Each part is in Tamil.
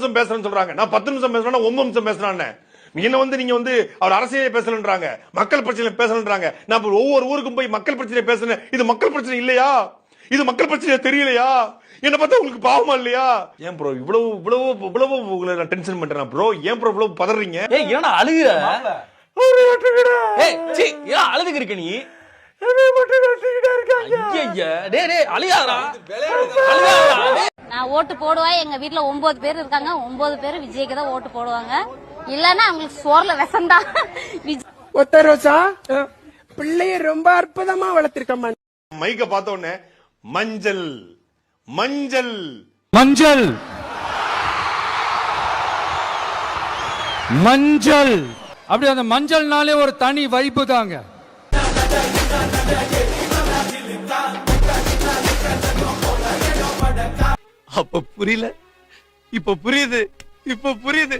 நிமிஷம் பேசுறேன்னு சொல்றாங்க. நான் பத்து நிமிஷம் பேசுறேன்னா ஒன்பது நிமிஷம் பேசுறான்னு என்ன வந்து நீங்க வந்து அவர் அரசியலே பேசலன்றாங்க. மக்கள் பிரச்சனை பேசலன்றாங்க. நான் ஒவ்வொரு ஊருக்கும் போய் மக்கள் பிரச்சனை பேசுறேன் இது மக்கள் பிரச்சனை இல்லையா? இது மக்கள் பிரச்சனை தெரியலையா? என்ன பார்த்தா உங்களுக்கு பாவமா இல்லையா? ஏன் ப்ரோ இவ்வளவு இவ்வளவு இவ்வளவு உங்களை நான் டென்ஷன் பண்றேன் ப்ரோ ஏன் ப்ரோ இவ்வளவு பதறீங்க? ஏய் என்னடா அழுகுற? ஏய் சீ ஏன் அழுதுக்கு இருக்க நீ ஐயய்ய. நான் ஓட்டு போடுவேன். எங்க வீட்ல ஒன்பது பேர் இருக்காங்க. ஒன்பது பேர் விஜய்க்கு தான் ஓட்டு போடுவாங்க. இல்லன்னா அவங்களுக்கு சோர்ல விஷம்தான். விஜய் ஒத்த ரோசா பிள்ளைய ரொம்ப அற்புதமா வளர்த்திருக்கம்மா மைக்க பார்த்த உடனே மஞ்சள் மஞ்சள். மஞ்சள். மஞ்சள். அப்படி அந்த மஞ்சள்னாலே ஒரு தனி வைப்பு தாங்க அப்ப புரியல. இப்ப புரியுது. இப்ப புரியுது.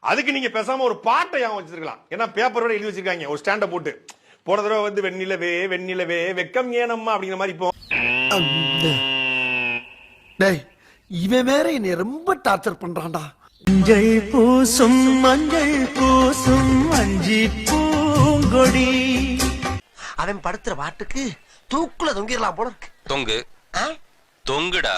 அதுக்கு நீங்க பேசாம ஒரு பாட்டை ஞாபகம் வச்சிருக்கலாம். ஏன்னா பேப்பரோட எழுதி வச்சிருக்காங்க. ஒரு ஸ்டாண்ட போட்டு. போன தடவை வந்து வெண்ணிலவே வெண்ணிலவே வெக்கம் ஏனம்மா அப்படிங்கிற மாதிரி இப்போ. டேய் இவன் வேற என்னை ரொம்ப டார்ச்சர் பண்றான்டா. மஞ்சள் பூசும் மஞ்சள் பூசும் அஞ்சி பூங்கொடி. அவன் படுத்துற பாட்டுக்கு தூக்குல தொங்கிடலாம் போல இருக்கு. தொங்கு. தொங்குடா.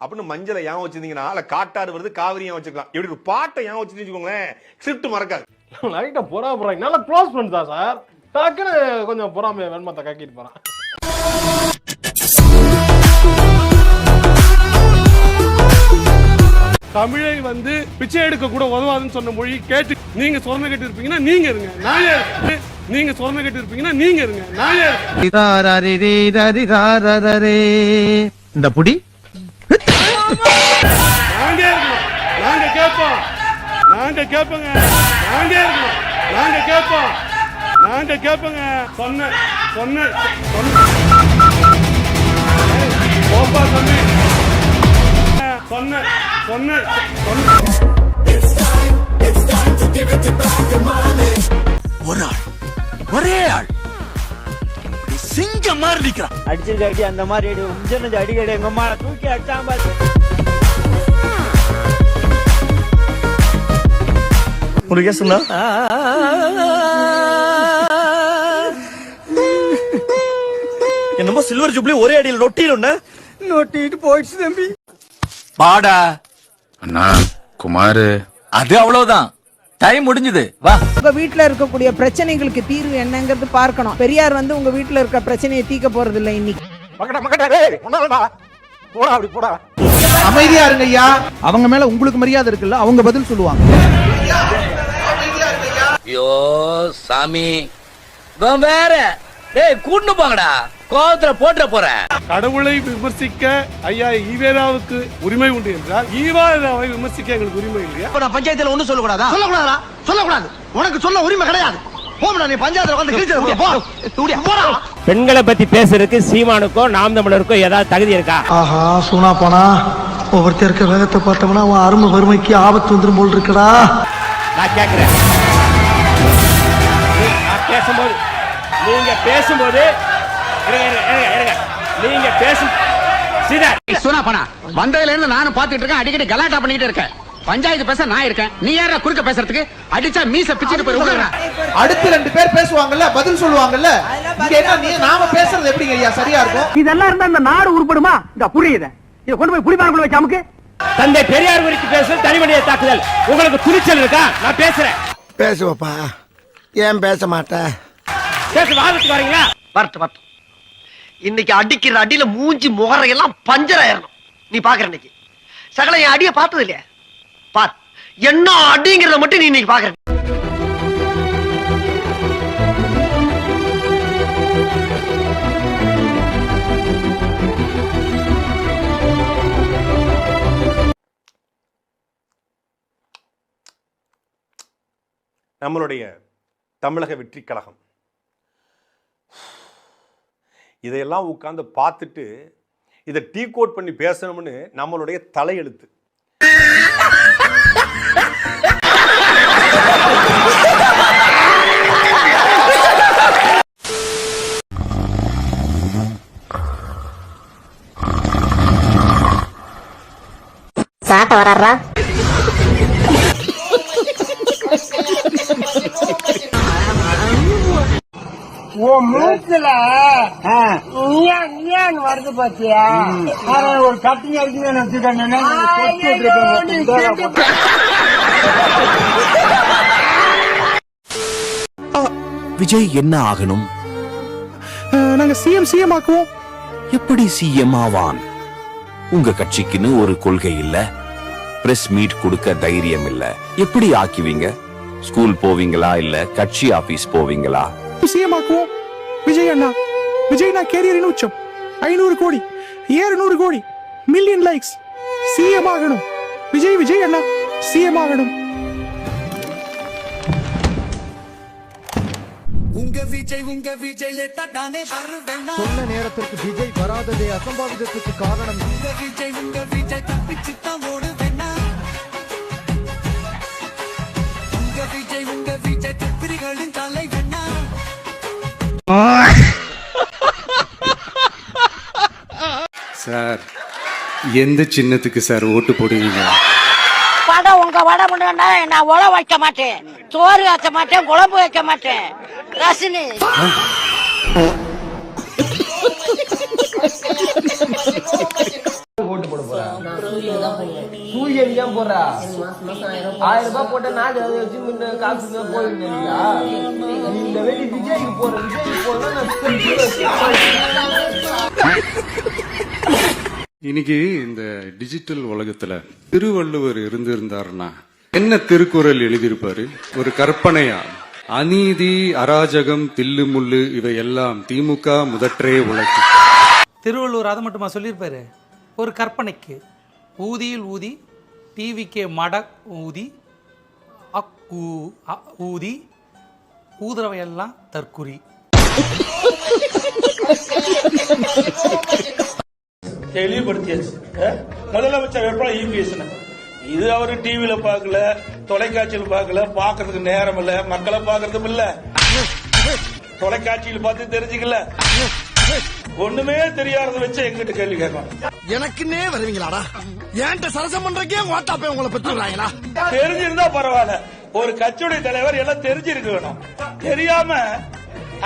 அப்படின்னு மஞ்சளை ஞாபகம் வச்சிருந்தீங்கன்னா அல்ல காட்டாறு வருது காவிரி ஞாபகம் வச்சுக்கலாம்? இப்படி ஒரு பாட்டை ஞாபகம் வச்சுட்டு வச்சுக்கோங்களேன் ஸ்கிரிப்ட் மறக்காது. லைட்டா பொறா போறாங்க. நல்லா க்ளோஸ் ஃப்ரெண்ட்ஸ் தான் சார் டக்குன்னு கொஞ்சம் பொறாமைய வெண்மத்தை கக்கிட்டு போறான். தமிழை வந்து பிச்சை எடுக்க கூட உதவாதுன்னு சொன்ன மொழி கேட்டு நீங்க சொரணை கட்டி இருப்பீங்கன்னா நீங்க இருங்க. நான் ஏன் இருக்கேன்? நீங்க சொரணை கட்டி இருப்பீங்கன்னா நீங்க இருங்க. நான் ஏன் இருக்கேன்? இந்த புடி நாங்க இருக்கணும் நாங்க கேட்போம். நாங்க கேட்போங்க. நாங்க இருக்கணும் நாங்க கேட்போம். நாங்க கேட்போங்க. சொன்ன சொன்ன சொன்ன. போப்பா தம்பி சொன்ன சொன்ன சொன்ன. ஒரு ஆள் ஒரே ஆள். சிங்கம் மாதிரி நிக்கிறான். அடிச்சிருக்க அடி அந்த மாதிரி அடி. உஞ்சனது அடிக்கடி. எங்க அம்மா தூக்கி அடிச்சாம பாரு. ஒரு கேசுங்களா என்னமோ சில்வர் ஜூப்ளி ஒரே அடியில் நொட்டிடும் நோட்டிட்டு போயிடுச்சு தம்பி. பாடா அண்ணா குமாரு. அது அவ்வளவுதான். டைம் முடிஞ்சது. வா. உங்க வீட்ல இருக்கக்கூடிய பிரச்சனைகளுக்கு தீர்வு என்னங்கிறது பார்க்கணும். பெரியார் வந்து உங்க வீட்ல இருக்க பிரச்சனையை தீர்க்க போறது இல்ல இன்னைக்கு. அமைதியா இருங்க ஐயா அவங்க மேல உங்களுக்கு மரியாதை இருக்குல்ல அவங்க பதில் சொல்லுவாங்க. ஐயோ சாமி. வேற. டேய் கூட்டு போங்கடா. கோவத்துல போட்டுற போறேன் கடவுளை விமர்சிக்க ஐயா ஈவேராவுக்கு உரிமை உண்டு என்றால் ஈவாராவை விமர்சிக்க எங்களுக்கு உரிமை இல்லையா? இப்ப நான் பஞ்சாயத்துல ஒண்ணும் சொல்லக்கூடாதா? சொல்லக்கூடாதா? சொல்லக்கூடாது. உனக்கு சொல்ல உரிமை கிடையாது. பெண்களை பத்தி பேசுறதுக்கு சீமானுக்கோ நாம் தமிழருக்கோ ஏதாவது தகுதி இருக்கா? ஆஹா சூனா போனா ஒவ்வொருத்தர் இருக்க வேகத்தை பார்த்தோம்னா அவன் அருமை வறுமைக்கு ஆபத்து வந்துரும் போல் இருக்கடா. நான் கேக்குறேன். பேசும்போது நீங்க பேசும்போது. நீங்க பேசும் சுனா வந்ததுல இருந்து நானும் பாத்துட்டு இருக்கேன் அடிக்கடி கலாட்டா பண்ணிட்டு இருக்கேன். பஞ்சாயத்து பேச நான் இருக்கேன். நீ யாரா குறுக்க பேசுறதுக்கு? அடிச்சா மீச பிச்சுட்டு போய். அடுத்து ரெண்டு பேர் பேசுவாங்கல்ல பதில் சொல்லுவாங்கல்ல இங்க என்ன நீ நாம பேசுறது எப்படிங்க ஐயா? சரியா இருக்கும்? இதெல்லாம் இருந்தா இந்த நாடு உருப்படுமா? இந்த புரியுத. இத கொண்டு போய் குடிப்பானுக்குள்ள வச்சு அமுக்கு தந்தை பெரியார் குறித்து பேச தனிமனித தாக்குதல். உங்களுக்கு துணிச்சல் இருக்கா? நான் பேசுறேன். பேசுவப்பா. ஏன் பேச மாட்டேன் பேச வாதத்துக்கு வரீங்களா? வரட்டு வரட்டு இன்னைக்கு அடிக்கிற அடியில மூஞ்சி முகரையெல்லாம் பஞ்சர் ஆயிரணும். நீ பாக்குற இன்னைக்கு சகல என் அடிய பார்த்தது இல்லையா? பார் என்ன அடிங்கிறத மட்டும் நீ இன்னைக்கு பாக்குற. நம்மளுடைய தமிழக வெற்றி கழகம். இதையெல்லாம் உட்கார்ந்து பார்த்துட்டு இதை டீ கோட் பண்ணி பேசணும்னு நம்மளுடைய தலையெழுத்து. காட்ட வர்றா விஜய் என்ன ஆகணும்? நாங்க சிஎம் சிஎம் ஆக்குவோம். எப்படி சிஎம் ஆவான்? உங்க கட்சிக்குன்னு ஒரு கொள்கை இல்ல. பிரஸ் மீட் கொடுக்க தைரியம் இல்ல. எப்படி ஆக்குவீங்க? ஸ்கூல் போவீங்களா இல்ல? கட்சி ஆபீஸ் போவீங்களா? சிஎம் ஆக்குவோம் விஜய் அண்ணா விஜய் நான் கேரியரின் உச்சம். ஐநூறு கோடி ஏறுநூறு கோடி மில்லியன் லைக்ஸ் சிஎம் ஆகணும். விஜய் விஜய் அண்ணா சிஎம் ஆகணும். சொன்ன நேரத்திற்கு விஜய் வராததே அசம்பாவிதத்துக்கு காரணம். சார் எந்த சின்னத்துக்கு சார் ஓட்டு போடுவீங்க? வடை உங்க வடை முன்னா நான் உழ வைக்க மாட்டேன். சோறு வைக்க மாட்டேன் குழம்பு வைக்க மாட்டேன். ரசினி. சூரியன் ஏன் போடுறா? ஆயிரம் ரூபாய் போட்ட நாடு அதை வச்சு முன்ன காசு போயிருந்தா இந்த வேண்டி விஜய்க்கு போற விஜய்க்கு இன்னைக்கு இந்த டிஜிட்டல் உலகத்துல திருவள்ளுவர் இருந்திருந்தாருன்னா என்ன திருக்குறள் எழுதியிருப்பாரு? ஒரு கற்பனையா? அநீதி அராஜகம் தில்லு முள்ளு இவை எல்லாம் திமுக முதற்றே உலகு. திருவள்ளுவர் அதை மட்டுமா சொல்லியிருப்பாரு? ஒரு கற்பனைக்கு. ஊதியில் ஊதி டிவிக்கே மட ஊதி அக்கூ அ ஊதி ஊதுறவையெல்லாம் தற்குறி. தெளிவுபடுத்தியாச்சு? முதலமைச்சர் வேட்பாளர் இபிஎஸ் இது அவரு டிவில பார்க்கல தொலைக்காட்சியில் பார்க்கல பார்க்கறதுக்கு நேரம் இல்ல மக்களை பார்க்கறதும் இல்ல. தொலைக்காட்சியில் பார்த்து தெரிஞ்சுக்கல. ஒண்ணுமே தெரியாதத வச்சு எங்கிட்ட கேள்வி கேட்கலாம் எனக்குன்னே வருவீங்களாடா? ஏன்ட்ட சரசம் பண்றக்கே ஓட்டாப்பே உங்களை பெற்றுறாங்களா தெரிஞ்சிருந்தா பரவாயில்ல. ஒரு கட்சியுடைய தலைவர் எல்லாம் தெரிஞ்சிருக்க வேணும் தெரியாம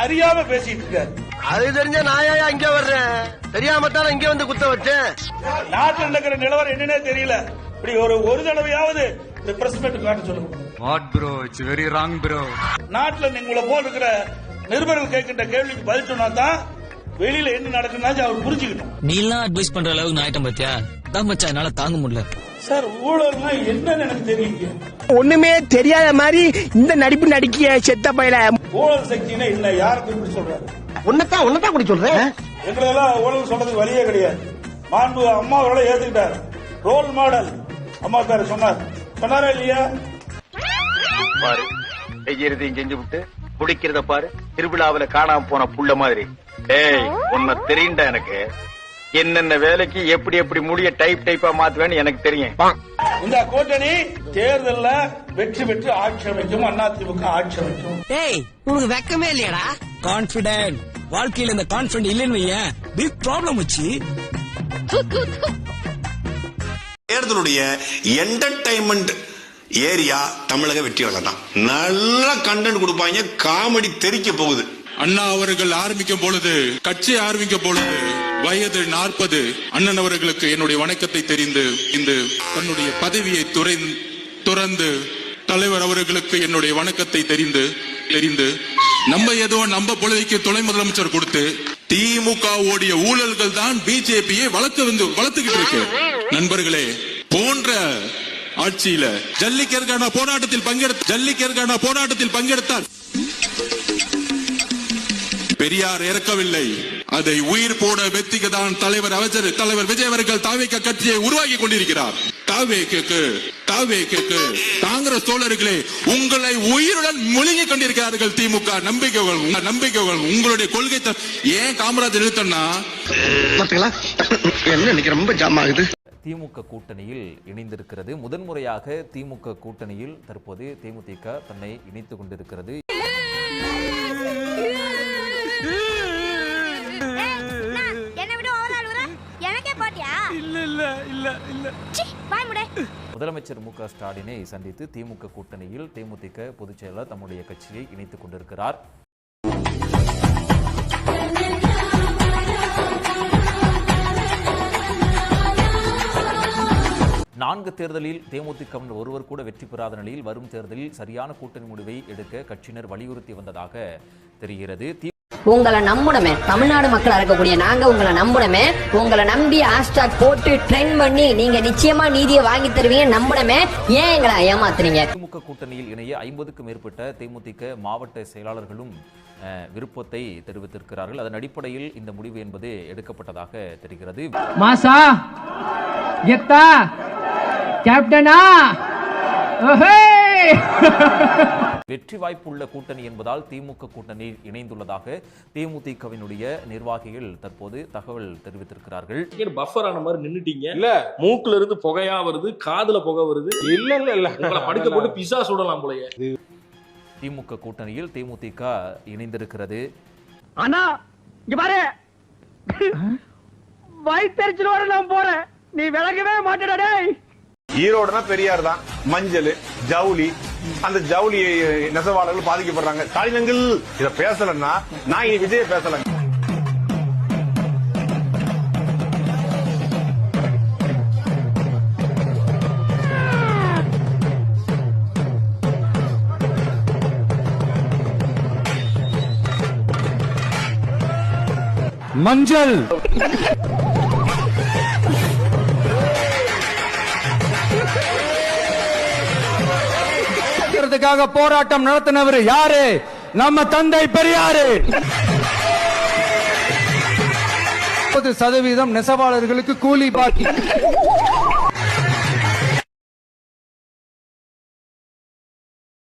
அறியாம பேசிட்டு இருக்காரு. அது தெரிஞ்ச நான் ஏன் இங்க வர்றேன். தெரியாம தான் இங்க வந்து குத்த வச்சேன். நாட்டில் நடக்கிற நிலவரம் என்னன்னே தெரியல. இப்படி ஒரு ஒரு தடவையாவது இந்த பிரஸ் மீட் காட்ட சொல்லுங்க. What bro it's very wrong bro நாட்டுல நீங்களை போல் இருக்கிற நிருபர்கள் கேட்கின்ற கேள்விக்கு பதில் சொன்னா தான் வெளியில என்ன நடக்குன்னா அவர் புரிஞ்சுக்கணும். நீ எல்லாம் அட்வைஸ் பண்ற அளவுக்கு நான் ஆயிட்டம் பாத்தியா தான் மச்சான் என்னால தாங்க முடியல. சார் ஊழல்னா என்னன்னு எனக்கு தெரியுங்க ஒண்ணுமே தெரியாத மாதிரி இந்த நடிப்பு நடிக்கிய செத்த பையல. ஊழல் சக்தினா என்ன யாருக்கு இப்படி சொல்றாரு? உன்னதான் உன்னதான் குடி சொல்றேன் எங்களெல்லாம் ஊழல் சொல்றதுக்கு வழியே கிடையாது. மாண்பு அம்மா அவரோட ஏத்துக்கிட்டார். ரோல் மாடல் அம்மா பேர் சொன்னார். சொன்னாரா இல்லையா? பாரு செய்யறதையும் செஞ்சு விட்டு குடிக்கிறத பாரு. திருவிழாவுல காணாம போன புள்ள மாதிரி. ஏய் உன்னை தெரியுண்டா எனக்கு. என்னென்ன வேலைக்கு எப்படி எப்படி முடிய டைப் டைப்பா மாத்துவேன்னு எனக்கு தெரியும். இந்த கூட்டணி தேர்தல்ல வெற்றி பெற்று ஆட்சி அமைக்கும் அதிமுக ஆட்சி அமைக்கும். டேய் உனக்கு வெக்கமே இல்லையாடா. கான்பிடென்ட் வாழ்க்கையில இந்த கான்பிடென்ட் இல்லைன்னு வையேன். பிக் ப்ராப்ளம் வச்சு. தேர்தலுடைய என்டர்டைன்மெண்ட் ஏரியா தமிழக வெற்றி தான். நல்ல கண்டென்ட் கொடுப்பாங்க காமெடி தெரிக்க போகுது. அண்ணா அவர்கள் ஆரம்பிக்கும் பொழுது கட்சி ஆரம்பிக்கும் பொழுது வயது நாற்பது. அண்ணன் அவர்களுக்கு என்னுடைய வணக்கத்தை தெரிந்து இந்த தன்னுடைய பதவியை துறை- துறந்து தலைவர் அவர்களுக்கு என்னுடைய வணக்கத்தை தெரிந்து தெரிந்து நம்ம ஏதோ நம்ம பொழுதைக்கு துணை முதலமைச்சர் கொடுத்து திமுக ஓடிய ஊழல்கள் தான் பிஜேபியை வளர்த்து வந்து வளர்த்துக்கிட்டு இருக்கு. நண்பர்களே போன்ற ஆட்சியில ஜல்லிக்கற்கான போராட்டத்தில் பங்கெடுத்த ஜல்லிக்கற்கான போராட்டத்தில் பங்கெடுத்தார் பெரியார் இறக்கவில்லை. அதை உயிர் போட வெத்திக்கு தான் தலைவர் அமைச்சர் தலைவர் விஜய் அவர்கள் தாவேக்க கட்சியை உருவாக்கி கொண்டிருக்கிறார். தாவேக்கு தாவேக்கு காங்கிரஸ் தோழர்களே உங்களை உயிருடன் முழுகி கொண்டிருக்கிறார்கள் திமுக நம்பிக்கைகள் உங்க நம்பிக்கைகள் உங்களுடைய கொள்கை ஏன் காமராஜர் நிறுத்தம்னா என்ன ரொம்ப ஜாம் ஆகுது திமுக கூட்டணியில் இணைந்திருக்கிறது முதன்முறையாக திமுக கூட்டணியில் தற்போது தேமுதிக தன்னை இணைத்துக் கொண்டிருக்கிறது இல்ல இல்ல. முதலமைச்சர் மு க ஸ்டாலினை சந்தித்து திமுக கூட்டணியில் தேமுதிக பொதுச் செயலாளர் தம்முடைய கட்சியை இணைத்துக் கொண்டிருக்கிறார். நான்கு தேர்தலில் தேமுதிகவினர் ஒருவர் கூட வெற்றி பெறாத நிலையில் வரும் தேர்தலில் சரியான கூட்டணி முடிவை எடுக்க கட்சியினர் வலியுறுத்தி வந்ததாக தெரிகிறது. உங்களை நம்பணுமே தமிழ்நாடு மக்களா இருக்கக்கூடிய நாங்க உங்களை நம்பணுமே உங்களை நம்பி ஹேஷ்டாக் போட்டு ட்ரெண்ட் பண்ணி நீங்க நிச்சயமா நீதியை வாங்கி தருவீங்க நம்பணுமே ஏன் எங்களை ஏமாத்துறீங்க திமுக கூட்டணியில் இணைய ஐம்பதுக்கும் மேற்பட்ட தேமுதிக மாவட்ட செயலாளர்களும் விருப்பத்தை தெரிவித்திருக்கிறார்கள். அதன் அடிப்படையில் இந்த முடிவு என்பது எடுக்கப்பட்டதாக தெரிகிறது. மாசா கெத்தா கேப்டனா? வெற்றி வாய்ப்புள்ள கூட்டணி என்பதால் திமுக கூட்டணியில் இணைந்துள்ளதாக தேமுதிகவினுடைய நிர்வாகிகள் தற்போது தகவல் தெரிவித்திருக்கிறார்கள். பஃபர் ஆன மாதிரி நின்னுட்டீங்க. இல்ல. மூக்குல இருந்து புகையா வருது காதுல புகை வருது. இல்ல இல்ல இல்ல. உங்களை படுக்க போட்டு பிசா சுடலாம் போலயே. திமுக கூட்டணியில் தேமுதிக இணைந்திருக்கிறது. அண்ணா இங்க பாரு. வயிற்றுச்சலோட நான் போறேன். நீ விலகவே மாட்டேடா டேய். ஈரோடுனா பெரியார் தான். மஞ்சள் ஜவுளி. அந்த ஜவுளி நெசவாளர்கள் பாதிக்கப்படுறாங்க. ஸ்டாலினங்கள் இதை பேசலன்னா நான் இனி விஜய பேசல. மஞ்சள். க்காக போராட்டம் நடத்தினவர் யாரு? நம்ம தந்தை பெரியாரு. முப்பது சதவீதம் நெசவாளர்களுக்கு கூலி பாக்கி.